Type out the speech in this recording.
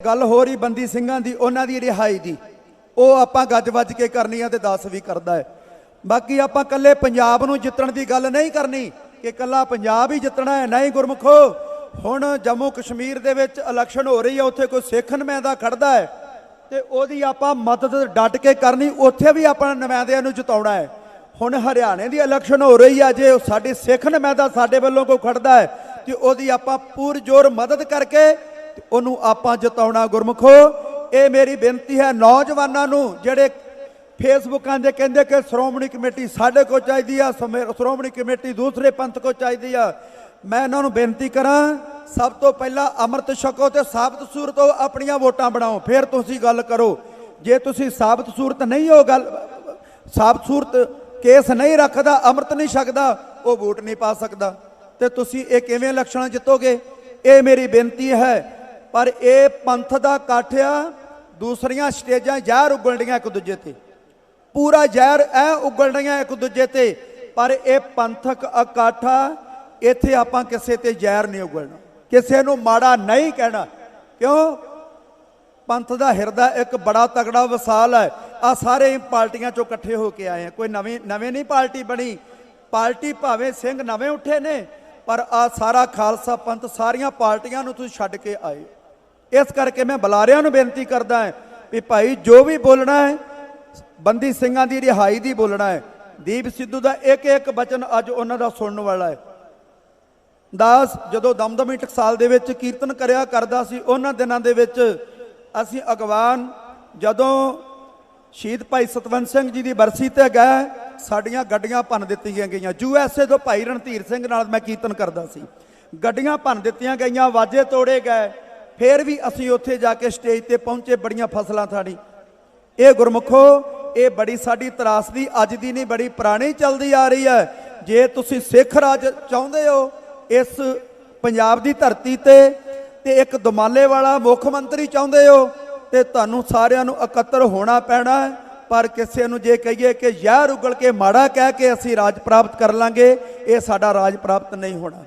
ਗੱਲ ਹੋ ਰਹੀ ਬੰਦੀ ਸਿੰਘਾਂ ਦੀ, ਉਹਨਾਂ ਦੀ ਰਿਹਾਈ ਦੀ। ਉਹ ਆਪਾਂ ਗੱਜ ਵੱਜ ਕੇ ਕਰਨੀ ਆ ਤੇ ਦੱਸ ਵੀ ਕਰਦਾ ਹੈ। ਬਾਕੀ ਆਪਾਂ ਕੱਲੇ ਪੰਜਾਬ ਨੂੰ ਜਿੱਤਣ ਦੀ ਗੱਲ ਨਹੀਂ ਕਰਨੀ, ਕਿ ਕੱਲਾ ਪੰਜਾਬ ਹੀ ਜਿੱਤਣਾ ਹੈ। ਨਹੀਂ ਗੁਰਮਖੋ, ਹੁਣ ਜੰਮੂ ਕਸ਼ਮੀਰ ਦੇ ਵਿੱਚ ਇਲੈਕਸ਼ਨ ਹੋ ਰਹੀ ਹੈ ਉੱਥੇ ਕੋਈ ਸਿੱਖ ਨੁਮਾਇੰਦਾ ਖੜਦਾ ਹੈ ਤੇ ਉਹਦੀ ਆਪਾਂ ਮਦਦ ਡਟ ਕੇ ਕਰਨੀ, ਉੱਥੇ ਵੀ ਆਪਾਂ ਨੁਮਾਇੰਦਿਆਂ ਨੂੰ ਜਿਤਾਉਣਾ ਹੈ। ਹੁਣ ਹਰਿਆਣੇ ਦੀ ਇਲੈਕਸ਼ਨ ਹੋ ਰਹੀ ਹੈ ਜੇ ਉਹ ਸਾਡੀ ਸਿੱਖ ਨੁਮਾਇੰਦਾ ਸਾਡੇ ਵੱਲੋਂ ਕੋਈ ਖੜਦਾ ਹੈ ਤੇ ਉਹਦੀ ਆਪਾਂ ਪੂਰ ਜ਼ੋਰ ਮਦਦ ਕਰਕੇ ਉਹਨੂੰ ਆਪਾਂ ਜਿਤਾਉਣਾ ਗੁਰਮਖੋ। ਇਹ ਮੇਰੀ ਬੇਨਤੀ ਹੈ ਨੌਜਵਾਨਾਂ ਨੂੰ, ਜਿਹੜੇ ਫੇਸਬੁੱਕਾਂ ਦੇ ਕਹਿੰਦੇ ਕਿ ਸ਼੍ਰੋਮਣੀ ਕਮੇਟੀ ਸਾਡੇ ਕੋਲ ਚਾਹੀਦੀ ਆ, ਸਮੇ- ਸ਼੍ਰੋਮਣੀ ਕਮੇਟੀ ਦੂਸਰੇ ਪੰਥ ਕੋਲ ਚਾਹੀਦੀ ਆ। ਮੈਂ ਇਹਨਾਂ ਨੂੰ ਬੇਨਤੀ ਕਰਾਂ, ਸਭ ਤੋਂ ਪਹਿਲਾਂ ਅੰਮ੍ਰਿਤ ਛਕੋ ਤੇ ਸਾਬਤ ਸੂਰਤ ਹੋ ਆਪਣੀਆਂ ਵੋਟਾਂ ਬਣਾਓ। ਫਿਰ ਤੁਸੀਂ ਗੱਲ ਕਰੋ। ਜੇ ਤੁਸੀਂ ਸਾਬਤ ਸੂਰਤ ਨਹੀਂ ਹੋ ਗੱਲ, ਸਾਬਤ ਸੂਰਤ ਕੇਸ ਨਹੀਂ ਰੱਖਦਾ, ਅੰਮ੍ਰਿਤ ਨਹੀਂ ਛਕਦਾ, ਉਹ ਵੋਟ ਨਹੀਂ ਪਾ ਸਕਦਾ। ਤੇ ਤੁਸੀਂ ਇਹ ਕਿਵੇਂ ਇਲੈਕਸ਼ਨਾਂ ਜਿੱਤੋਗੇ? ਇਹ ਮੇਰੀ ਬੇਨਤੀ ਹੈ। ਪਰ ਇਹ ਪੰਥ ਦਾ ਇਕੱਠ ਆ, ਦੂਸਰੀਆਂ ਸਟੇਜਾਂ ਜ਼ਹਿਰ ਉਗਲਣੀਆਂ ਇੱਕ ਦੂਜੇ ਤੇ। ਪੂਰਾ ਜ਼ਹਿਰ ਐ ਉਗਲਣੀਆਂ ਇੱਕ ਦੂਜੇ ਤੇ, ਪਰ ਇਹ ਪੰਥਕ ਇਕੱਠ ਆ, ਇੱਥੇ ਆਪਾਂ ਕਿਸੇ ਤੇ ਜ਼ਹਿਰ ਨਹੀਂ ਉਗਲਣਾ ਕਿਸੇ ਨੂੰ ਮਾੜਾ ਨਹੀਂ ਕਹਿਣਾ। ਕਿਉਂ? ਪੰਥ ਦਾ ਹਿਰਦਾ ਇੱਕ ਬੜਾ ਤਗੜਾ ਵਿਸਾਲ ਹੈ। ਆ ਸਾਰੇ ਪਾਰਟੀਆਂ ਚੋਂ ਇਕੱਠੇ ਹੋ ਕੇ ਆਏ ਆ। ਕੋਈ ਨਵੀਂ, ਨਵੇਂ ਨਹੀਂ ਪਾਰਟੀ ਬਣੀ। ਪਾਰਟੀ ਭਾਵੇਂ ਸਿੰਘ ਨਵੇਂ ਉੱਠੇ ਨੇ, ਪਰ ਆ ਸਾਰਾ ਖਾਲਸਾ ਪੰਥ ਸਾਰੀਆਂ ਪਾਰਟੀਆਂ ਨੂੰ ਤੁਸੀਂ ਛੱਡ ਕੇ ਆਏ ਇਸ ਕਰਕੇ ਮੈਂ ਬੁਲਾਰਿਆਂ ਨੂੰ ਬੇਨਤੀ ਕਰਦਾ ਹਾਂ ਵੀ ਭਾਈ ਜੋ ਵੀ ਬੋਲਣਾ ਹੈ, ਬੰਦੀ ਸਿੰਘਾਂ ਦੀ ਰਿਹਾਈ ਦੀ ਬੋਲਣਾ ਹੈ। ਦੀਪ ਸਿੱਧੂ ਦਾ ਇੱਕ ਇੱਕ ਬਚਨ ਅੱਜ ਉਹਨਾਂ ਦਾ ਸੁਣਨ ਵਾਲਾ ਹੈ। ਦਾਸ ਜਦੋਂ ਦਮਦਮੀ ਟਕਸਾਲ ਦੇ ਵਿੱਚ ਕੀਰਤਨ ਕਰਿਆ ਕਰਦਾ ਸੀ, ਉਹਨਾਂ ਦਿਨਾਂ ਦੇ ਵਿੱਚ ਅਸੀਂ ਅਗਵਾਨ ਜਦੋਂ ਸ਼ਹੀਦ ਭਾਈ ਸਤਵੰਤ ਸਿੰਘ ਜੀ ਦੀ ਬਰਸੀ ਤੇ ਗਏ, ਸਾਡੀਆਂ ਗੱਡੀਆਂ ਭੰਨ ਦਿੱਤੀਆਂ ਗਈਆਂ। ਯੂ ਐੱਸ ਏ ਤੋਂ ਭਾਈ ਰਣਧੀਰ ਸਿੰਘ ਨਾਲ ਮੈਂ ਕੀਰਤਨ ਕਰਦਾ ਸੀ। ਗੱਡੀਆਂ ਭੰਨ ਦਿੱਤੀਆਂ ਗਈਆਂ, ਵਾਜੇ ਤੋੜੇ ਗਏ। ਫਿਰ ਵੀ ਅਸੀਂ ਉੱਥੇ ਜਾ ਕੇ ਸਟੇਜ ਤੇ ਪਹੁੰਚੇ ਬੜੀਆਂ ਫਸਲਾਂ ਥਾਣੀ ਇਹ ਗੁਰਮੁਖੋ, ਇਹ ਬੜੀ ਸਾਡੀ ਤਰਾਸਦੀ, ਅੱਜ ਦੀ ਨਹੀਂ, ਬੜੀ ਪੁਰਾਣੀ ਚੱਲਦੀ ਆ ਰਹੀ ਹੈ। ਜੇ ਤੁਸੀਂ ਸਿੱਖ ਰਾਜ ਚਾਹੁੰਦੇ ਹੋ, ਇਸ ਪੰਜਾਬ ਦੀ ਧਰਤੀ ਤੇ ਤੇ ਇੱਕ ਦਮਾਲੇ ਵਾਲਾ ਮੁੱਖ ਮੰਤਰੀ ਚਾਹੁੰਦੇ ਹੋ, ਤੇ ਤੁਹਾਨੂੰ ਸਾਰਿਆਂ ਨੂੰ ਇਕੱਤਰ ਹੋਣਾ ਪੈਣਾ ਹੈ। ਪਰ ਕਿਸੇ ਨੂੰ ਜੇ ਕਹੀਏ ਕਿ ਜ਼ਹਿਰ ਉਗਲ ਕੇ ਮਾੜਾ ਕਹਿ ਕੇ ਅਸੀਂ ਰਾਜ ਪ੍ਰਾਪਤ ਕਰ ਲਾਂਗੇ, ਇਹ ਸਾਡਾ ਰਾਜ ਪ੍ਰਾਪਤ ਨਹੀਂ ਹੋਣਾ।